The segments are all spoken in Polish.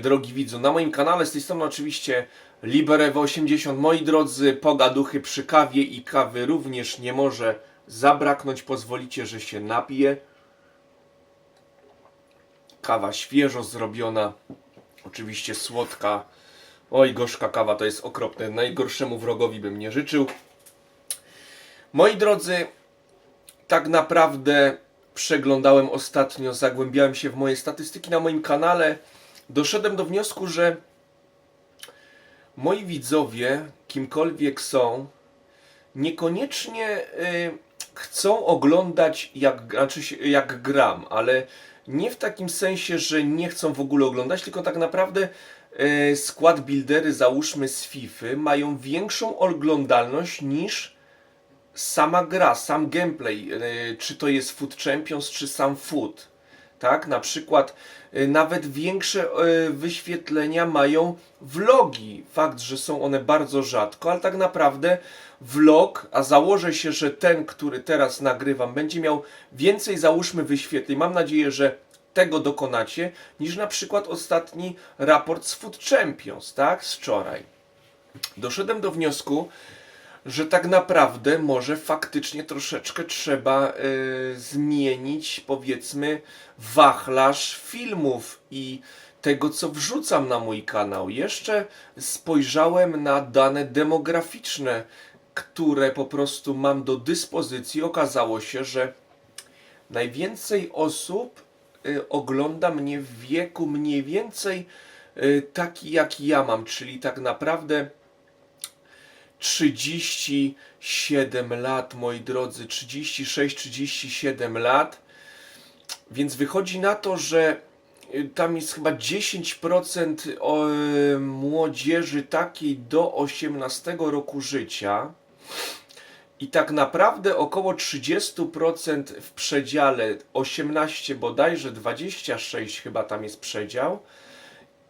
Drogi widzu, na moim kanale z tej strony oczywiście Liberewo80. Moi drodzy, pogaduchy przy kawie i kawy również nie może zabraknąć. Pozwolicie, że się napiję. Kawa świeżo zrobiona, oczywiście słodka. Oj, gorzka kawa to jest okropne. Najgorszemu wrogowi bym nie życzył. Moi drodzy, tak naprawdę przeglądałem ostatnio, zagłębiałem się w moje statystyki na moim kanale. Doszedłem do wniosku, że moi widzowie, kimkolwiek są, niekoniecznie y, chcą oglądać jak, znaczy jak gram, ale nie w takim sensie, że nie chcą w ogóle oglądać, tylko tak naprawdę y, skład buildery, załóżmy z FIFA, mają większą oglądalność niż sama gra, sam gameplay, y, czy to jest Food Champions, czy sam Food. Tak, na przykład y, nawet większe y, wyświetlenia mają vlogi. Fakt, że są one bardzo rzadko, ale tak naprawdę vlog, a założę się, że ten, który teraz nagrywam, będzie miał więcej, załóżmy, wyświetleń. Mam nadzieję, że tego dokonacie, niż na przykład ostatni raport z Food Champions, tak, z wczoraj. Doszedłem do wniosku, że tak naprawdę może faktycznie troszeczkę trzeba y, zmienić, powiedzmy, wachlarz filmów i tego, co wrzucam na mój kanał. Jeszcze spojrzałem na dane demograficzne, które po prostu mam do dyspozycji. Okazało się, że najwięcej osób y, ogląda mnie w wieku mniej więcej y, taki, jak ja mam, czyli tak naprawdę 37 lat, moi drodzy, 36-37 lat. Więc wychodzi na to, że y, tam jest chyba 10% o, y, młodzieży takiej do 18 roku życia. I tak naprawdę około 30% w przedziale 18 bodajże 26 chyba tam jest przedział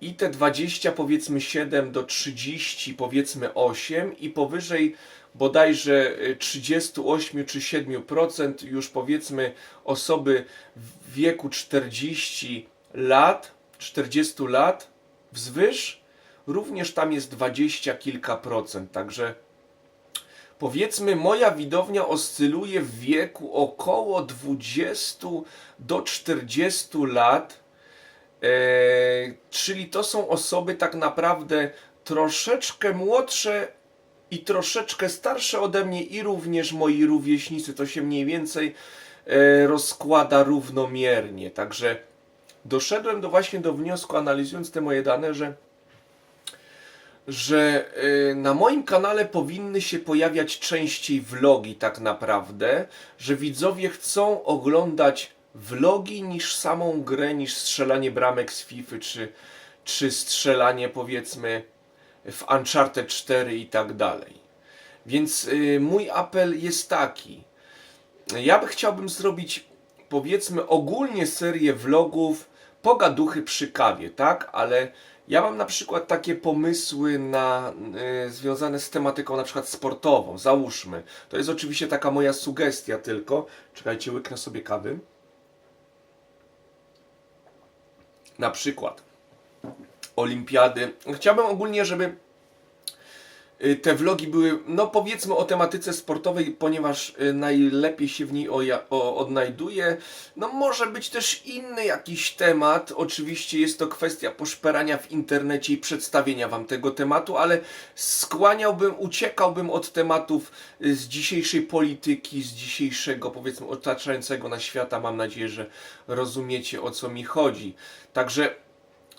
i te 20 powiedzmy 7 do 30 powiedzmy 8 i powyżej bodajże y, 38 czy 7% już powiedzmy osoby w wieku 40 lat, 40 lat wzwyż, również tam jest 20 kilka procent, także powiedzmy moja widownia oscyluje w wieku około 20 do 40 lat, czyli to są osoby tak naprawdę troszeczkę młodsze i troszeczkę starsze ode mnie i również moi rówieśnicy. To się mniej więcej e, rozkłada równomiernie. Także doszedłem do właśnie do wniosku, analizując te moje dane, że że y, na moim kanale powinny się pojawiać częściej vlogi tak naprawdę, że widzowie chcą oglądać vlogi niż samą grę, niż strzelanie bramek z FIFA, czy, czy strzelanie powiedzmy w Uncharted 4 i tak dalej. Więc y, mój apel jest taki. Ja by chciałbym zrobić powiedzmy ogólnie serię vlogów pogaduchy przy kawie, tak? Ale ja mam na przykład takie pomysły na, y, związane z tematyką na przykład sportową, załóżmy. To jest oczywiście taka moja sugestia tylko. Czekajcie, łyknę sobie kawy. Na przykład olimpiady. Chciałbym ogólnie, żeby te vlogi były, no powiedzmy o tematyce sportowej, ponieważ y, najlepiej się w niej oja- o, odnajduję. No może być też inny jakiś temat. Oczywiście jest to kwestia poszperania w internecie i przedstawienia wam tego tematu, ale skłaniałbym, uciekałbym od tematów y, z dzisiejszej polityki, z dzisiejszego powiedzmy otaczającego na świata. Mam nadzieję, że rozumiecie o co mi chodzi. Także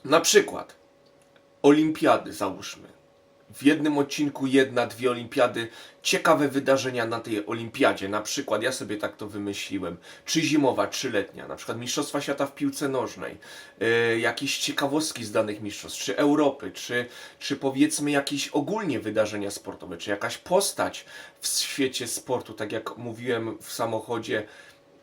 na przykład olimpiady załóżmy w jednym odcinku jedna, dwie olimpiady, ciekawe wydarzenia na tej olimpiadzie. Na przykład, ja sobie tak to wymyśliłem, czy zimowa, czy letnia, na przykład Mistrzostwa Świata w piłce nożnej, yy, jakieś ciekawostki z danych mistrzostw, czy Europy, czy, czy powiedzmy jakieś ogólnie wydarzenia sportowe, czy jakaś postać w świecie sportu, tak jak mówiłem w samochodzie,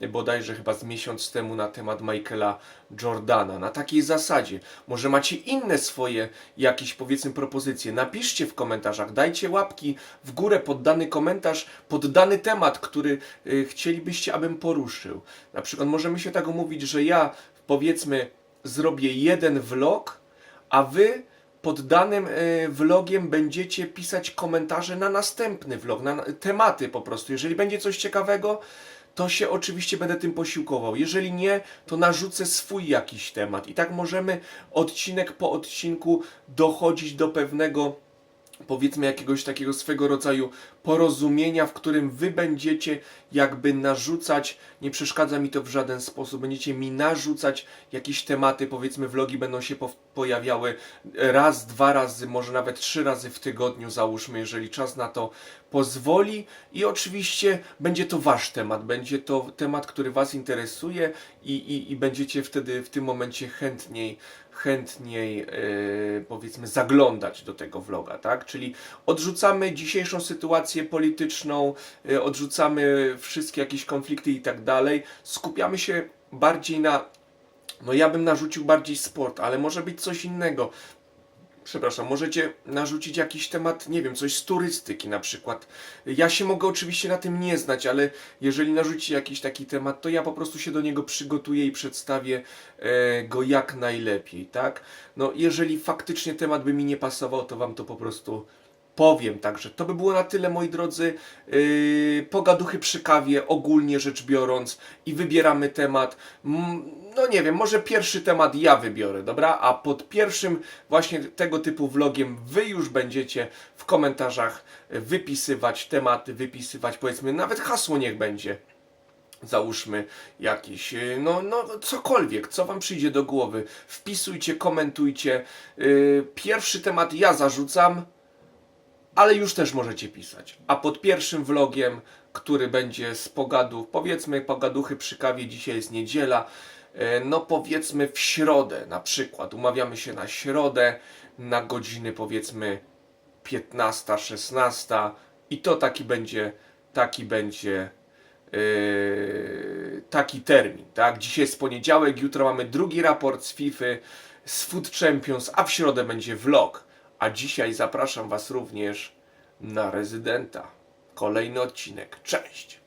bodajże chyba z miesiąc temu na temat Michaela Jordana. Na takiej zasadzie. Może macie inne swoje jakieś powiedzmy propozycje. Napiszcie w komentarzach, dajcie łapki w górę pod dany komentarz, pod dany temat, który y, chcielibyście, abym poruszył. Na przykład możemy się tak umówić, że ja powiedzmy zrobię jeden vlog, a wy pod danym e, vlogiem będziecie pisać komentarze na następny vlog, na- tematy po prostu. Jeżeli będzie coś ciekawego, to się oczywiście będę tym posiłkował. Jeżeli nie, to narzucę swój jakiś temat. I tak możemy odcinek po odcinku dochodzić do pewnego powiedzmy jakiegoś takiego swego rodzaju porozumienia, w którym wy będziecie jakby narzucać, nie przeszkadza mi to w żaden sposób, będziecie mi narzucać jakieś tematy, powiedzmy vlogi będą się po pojawiały raz, dwa razy, może nawet trzy razy w tygodniu, załóżmy, jeżeli czas na to pozwoli. I oczywiście będzie to wasz temat, będzie to temat, który was interesuje i, i, i będziecie wtedy w tym momencie chętniej chętniej yy, powiedzmy zaglądać do tego vloga, tak? Czyli odrzucamy dzisiejszą sytuację polityczną, yy, odrzucamy wszystkie jakieś konflikty i tak dalej, skupiamy się bardziej na no ja bym narzucił bardziej sport, ale może być coś innego. Przepraszam, możecie narzucić jakiś temat, nie wiem, coś z turystyki na przykład. Ja się mogę oczywiście na tym nie znać, ale jeżeli narzucicie jakiś taki temat, to ja po prostu się do niego przygotuję i przedstawię e, go jak najlepiej, tak? No, jeżeli faktycznie temat by mi nie pasował, to wam to po prostu powiem. Także to by było na tyle, moi drodzy. Yy, pogaduchy przy kawie, ogólnie rzecz biorąc, i wybieramy temat. Mm, No nie wiem, może pierwszy temat ja wybiorę, dobra? A pod pierwszym właśnie tego typu vlogiem wy już będziecie w komentarzach wypisywać tematy, wypisywać powiedzmy nawet hasło niech będzie załóżmy jakieś, y, no, no cokolwiek, co wam przyjdzie do głowy. Wpisujcie, komentujcie. Yy, Pierwszy temat ja zarzucam, ale już też możecie pisać. A pod pierwszym vlogiem, który będzie z pogadów, powiedzmy pogaduchy przy kawie, dzisiaj jest niedziela, e, no powiedzmy w środę na przykład, umawiamy się na środę, na godziny powiedzmy 15, 16 i to taki będzie, taki będzie yy, taki termin, tak? Dzisiaj jest poniedziałek, jutro mamy drugi raport z FIFA, z Food Champions, a w środę będzie vlog. A dzisiaj zapraszam Was również na rezydenta. Kolejny odcinek. Cześć!